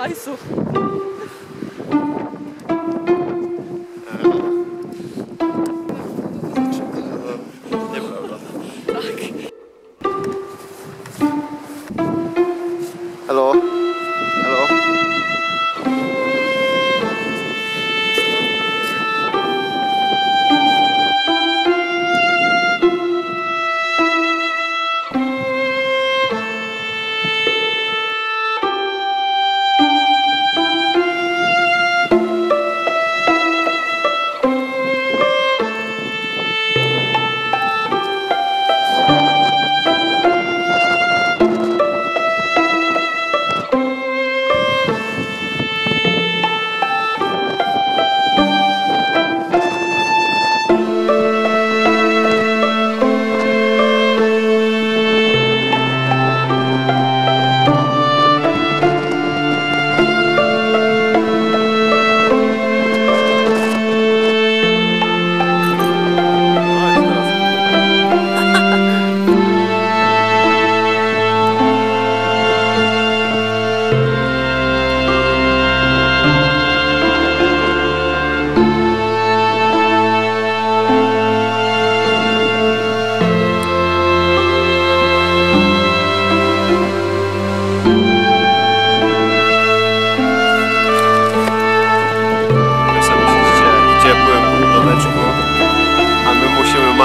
아이소. Hello.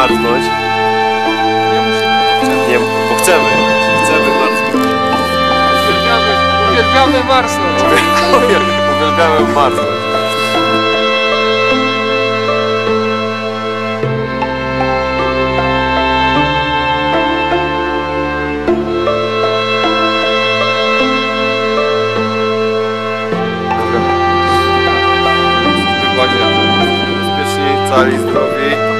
Marznąć. Nie, bo chcemy. Chcemy marznąć. Uwielbiamy, uwielbiamy marsnąć. Uwielbiamy marznąć. Dobra. Cali, zdrowi.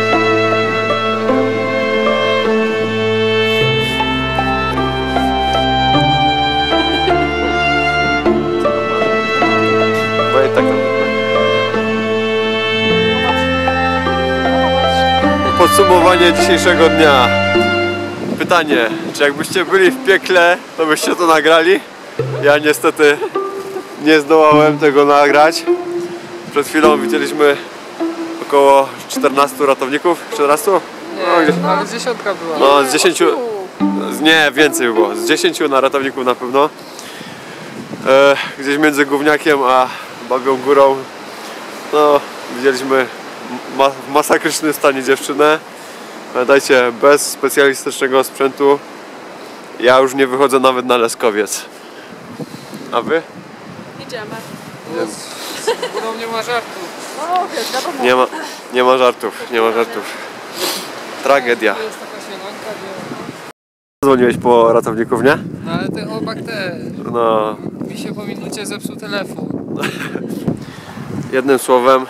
Podsumowanie dzisiejszego dnia. Pytanie, czy jakbyście byli w piekle, to byście to nagrali? Ja niestety nie zdołałem tego nagrać. Przed chwilą widzieliśmy około 14 ratowników. 14? No, gdzieś, Nie, ale dziesiątka była. no z 10. z- Nie, więcej było. Z 10 na ratowników na pewno. E, gdzieś między Gówniakiem a Babią Górą. No, widzieliśmy ma w masakrycznym stanie dziewczynę. Pamiętajcie, bez specjalistycznego sprzętu ja już nie wychodzę nawet na leskowiec. A wy? Idziemy. Górą nie ma żartu. No wiesz. Nie ma, nie ma żartów, nie ma żartów. Tragedia. To jest taka śniadanka, gdzie... Dzwoniłeś po ratowników, nie? No ale ten obak też. No, Mi się po minucie zepsuł telefon. jednym słowem,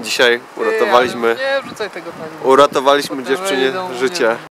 dzisiaj uratowaliśmy, Nie wrzucaj tego uratowaliśmy dziewczynie nie życie.